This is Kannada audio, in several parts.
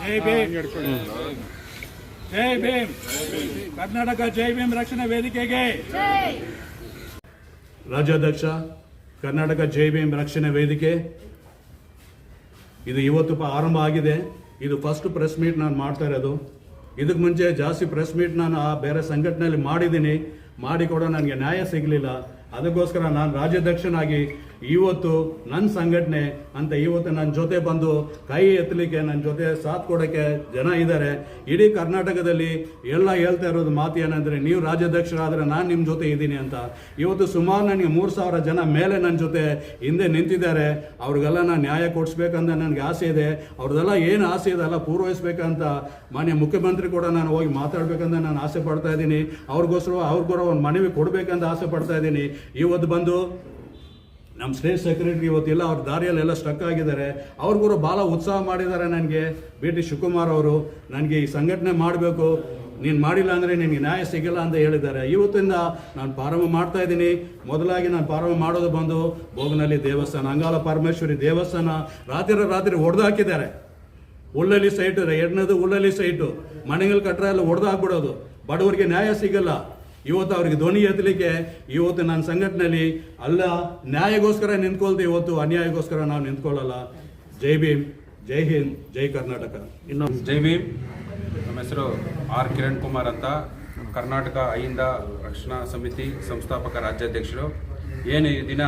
ಜೈ ಭೀಮ್. ಜೈ ಭೀಮ್. ಕರ್ನಾಟಕ ಜೈ ಭೀಮ್ ರಕ್ಷಣಾ ವೇದಿಕೆಗೆ. ರಾಜ್ಯಾಧ್ಯಕ್ಷ ಕರ್ನಾಟಕ ಜೈ ಭೀಮ್ ರಕ್ಷಣಾ ವೇದಿಕೆ. ಇದು ಇವತ್ತು ಆರಂಭ ಆಗಿದೆ. ಇದು ಫಸ್ಟ್ ಪ್ರೆಸ್ ಮೀಟ್ ನಾನು ಮಾಡ್ತಾ ಇರೋದು. ಇದಕ್ಕೆ ಮುಂಚೆ ಜಾಸ್ತಿ ಪ್ರೆಸ್ ಮೀಟ್ ನಾನು ಆ ಬೇರೆ ಸಂಘಟನೆಯಲ್ಲಿ ಮಾಡಿದ್ದೀನಿ. ಮಾಡಿ ಕೂಡ ನನಗೆ ನ್ಯಾಯ ಸಿಗಲಿಲ್ಲ. ಅದಕ್ಕೋಸ್ಕರ ನಾನು ರಾಜ್ಯಾಧ್ಯಕ್ಷನಾಗಿ ಇವತ್ತು ನನ್ನ ಸಂಘಟನೆ ಅಂತ ಇವತ್ತು ನನ್ನ ಜೊತೆ ಬಂದು ಕೈ ಎತ್ತಲಿಕ್ಕೆ ನನ್ನ ಜೊತೆ ಸಾಥ್ ಕೊಡೋಕ್ಕೆ ಜನ ಇದ್ದಾರೆ ಇಡೀ ಕರ್ನಾಟಕದಲ್ಲಿ ಎಲ್ಲ ಹೇಳ್ತಾ ಇರೋದು ಮಾತು ಏನಂದರೆ, ನೀವು ರಾಜ್ಯಾಧ್ಯಕ್ಷರಾದರೆ ನಾನು ನಿಮ್ಮ ಜೊತೆ ಇದ್ದೀನಿ ಅಂತ. ಇವತ್ತು ಸುಮಾರು ನನಗೆ ಮೂರು ಸಾವಿರ ಜನ ಮೇಲೆ ನನ್ನ ಜೊತೆ ಹಿಂದೆ ನಿಂತಿದ್ದಾರೆ. ಅವ್ರಿಗೆಲ್ಲ ನಾನು ನ್ಯಾಯ ಕೊಡಿಸ್ಬೇಕಂತ ನನಗೆ ಆಸೆ ಇದೆ. ಅವ್ರದ್ದೆಲ್ಲ ಏನು ಆಸೆ ಇದೆ ಅಲ್ಲ ಪೂರ್ವಹಿಸ್ಬೇಕಂತ ಮಾನ್ಯ ಮುಖ್ಯಮಂತ್ರಿ ಕೂಡ ನಾನು ಹೋಗಿ ಮಾತಾಡಬೇಕಂತ ನಾನು ಆಸೆ ಪಡ್ತಾ ಇದ್ದೀನಿ. ಅವ್ರಿಗೋಸ್ಕರ ಅವ್ರಿಗೋರ ಒಂದು ಮನವಿ ಕೊಡಬೇಕಂತ ಆಸೆ ಪಡ್ತಾ ಇದ್ದೀನಿ. ಇವತ್ತು ಬಂದು ನಮ್ಮ ಸ್ಟೇಟ್ ಸೆಕ್ರೆಟರಿ ಇವತ್ತಿಲ್ಲ ಅವ್ರ ದಾರಿಯಲ್ಲೆಲ್ಲ ಸ್ಟಕ್ ಆಗಿದ್ದಾರೆ. ಅವ್ರಿಗೂ ಭಾಳ ಉತ್ಸಾಹ ಮಾಡಿದ್ದಾರೆ ನನಗೆ. ಬಿ ಟಿ ಶಿವಕುಮಾರ್ ಅವರು ನನಗೆ ಈ ಸಂಘಟನೆ ಮಾಡಬೇಕು. ನೀನು ಮಾಡಿಲ್ಲ ಅಂದರೆ ನಿನಗೆ ನ್ಯಾಯ ಸಿಗಲ್ಲ ಅಂತ ಹೇಳಿದ್ದಾರೆ. ಇವತ್ತಿಂದ ನಾನು ಪ್ರಾರಂಭ ಮಾಡ್ತಾ ಇದ್ದೀನಿ. ಮೊದಲಾಗಿ ನಾನು ಪ್ರಾರಂಭ ಮಾಡೋದು ಬಂದು ಬೋಗನಹಳ್ಳಿ ದೇವಸ್ಥಾನ, ಅಂಗಾಲ ಪರಮೇಶ್ವರಿ ದೇವಸ್ಥಾನ ರಾತ್ರಿ ರಾತ್ರಿ ಹೊಡೆದು ಹಾಕಿದ್ದಾರೆ. ಉಳ್ಳಲ್ಲಿ ಸೈಟು ಎರಡನೇದು ಉಳ್ಳಲ್ಲಿ ಸೈಟು ಮನೆಗಳು ಕಟ್ಟರೆ ಎಲ್ಲ ಹೊಡೆದು ಹಾಕ್ಬಿಡೋದು. ಬಡವರಿಗೆ ನ್ಯಾಯ ಸಿಗಲ್ಲ. ಇವತ್ತು ಅವರಿಗೆ ಧ್ವನಿ ಎತ್ತಲಿಕ್ಕೆ ಇವತ್ತು ನನ್ನ ಸಂಘಟನೆಯಲ್ಲಿ ಅಲ್ಲ ನ್ಯಾಯಗೋಸ್ಕರ ನಿಂತ್ಕೊಳ್ತೀವಿ ಇವತ್ತು ಅನ್ಯಾಯಗೋಸ್ಕರ ನಾವು ನಿಂತ್ಕೊಳ್ಳಲ್ಲ. ಜೈ ಭೀಮ್, ಜೈ ಹಿಂದ್, ಜೈ ಕರ್ನಾಟಕ. ಇನ್ನು ಜೈ ಭೀಮ್. ನಮ್ಮ ಹೆಸರು ಆರ್ ಕಿರಣ್ ಕುಮಾರ್ ಅಂತ. ಕರ್ನಾಟಕ ಅಹಿಂದ ರಕ್ಷಣಾ ಸಮಿತಿ ಸಂಸ್ಥಾಪಕ ರಾಜ್ಯಾಧ್ಯಕ್ಷರು. ಏನು ಈ ದಿನ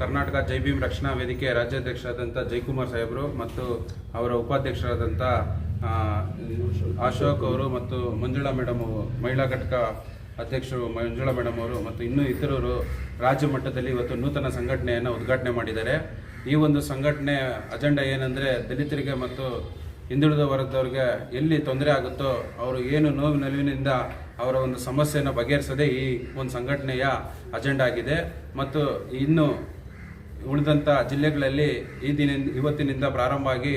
ಕರ್ನಾಟಕ ಜೈ ಭೀಮ್ ರಕ್ಷಣಾ ವೇದಿಕೆ ರಾಜ್ಯಾಧ್ಯಕ್ಷರಾದಂಥ ಜೈಕುಮಾರ್ ಸಾಹೇಬರು ಮತ್ತು ಅವರ ಉಪಾಧ್ಯಕ್ಷರಾದಂಥ ಅಶೋಕ್ ಅವರು ಮತ್ತು ಮಂಜುಳಾ ಮೇಡಮ್ ಮಹಿಳಾ ಘಟಕ ಅಧ್ಯಕ್ಷರು ಮಂಜುಳಾ ಮೇಡಮ್ ಅವರು ಮತ್ತು ಇನ್ನೂ ಇತರರು ರಾಜ್ಯ ಮಟ್ಟದಲ್ಲಿ ಇವತ್ತು ನೂತನ ಸಂಘಟನೆಯನ್ನು ಉದ್ಘಾಟನೆ ಮಾಡಿದ್ದಾರೆ. ಈ ಒಂದು ಸಂಘಟನೆ ಅಜೆಂಡಾ ಏನಂದರೆ ದಲಿತರಿಗೆ ಮತ್ತು ಹಿಂದುಳಿದ ವರ್ಗದವ್ರಿಗೆ ಎಲ್ಲಿ ತೊಂದರೆ ಆಗುತ್ತೋ ಅವರು ಏನು ನೋವು ನಲುವಿನಿಂದ ಅವರ ಒಂದು ಸಮಸ್ಯೆಯನ್ನು ಬಗೆಹರಿಸದೆ ಈ ಒಂದು ಸಂಘಟನೆಯ ಅಜೆಂಡಾ ಆಗಿದೆ. ಮತ್ತು ಇನ್ನು ಉಳಿದಂಥ ಜಿಲ್ಲೆಗಳಲ್ಲಿ ಈ ದಿನ ಇವತ್ತಿನಿಂದ ಪ್ರಾರಂಭ ಆಗಿ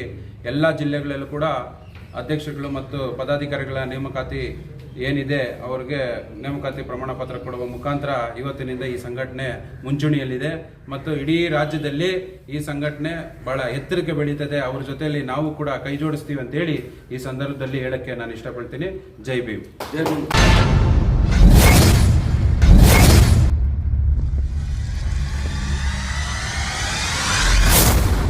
ಎಲ್ಲ ಜಿಲ್ಲೆಗಳಲ್ಲೂ ಕೂಡ ಅಧ್ಯಕ್ಷರುಗಳು ಮತ್ತು ಪದಾಧಿಕಾರಿಗಳ ನೇಮಕಾತಿ ಏನಿದೆ, ಅವರಿಗೆ ನೇಮಕಾತಿ ಪ್ರಮಾಣ ಪತ್ರ ಕೊಡುವ ಮುಖಾಂತರ ಇವತ್ತಿನಿಂದ ಈ ಸಂಘಟನೆ ಮುಂಚೂಣಿಯಲ್ಲಿದೆ. ಮತ್ತು ಇಡೀ ರಾಜ್ಯದಲ್ಲಿ ಈ ಸಂಘಟನೆ ಬಹಳ ಎತ್ತರಕ್ಕೆ ಬೆಳೀತದೆ. ಅವ್ರ ಜೊತೆಯಲ್ಲಿ ನಾವು ಕೂಡ ಕೈ ಜೋಡಿಸ್ತೀವಿ ಅಂತೇಳಿ ಈ ಸಂದರ್ಭದಲ್ಲಿ ಹೇಳಕ್ಕೆ ನಾನು ಇಷ್ಟಪಡ್ತೀನಿ. ಜೈ ಭೀಮ್. ಜೈ ಭೀಮ್.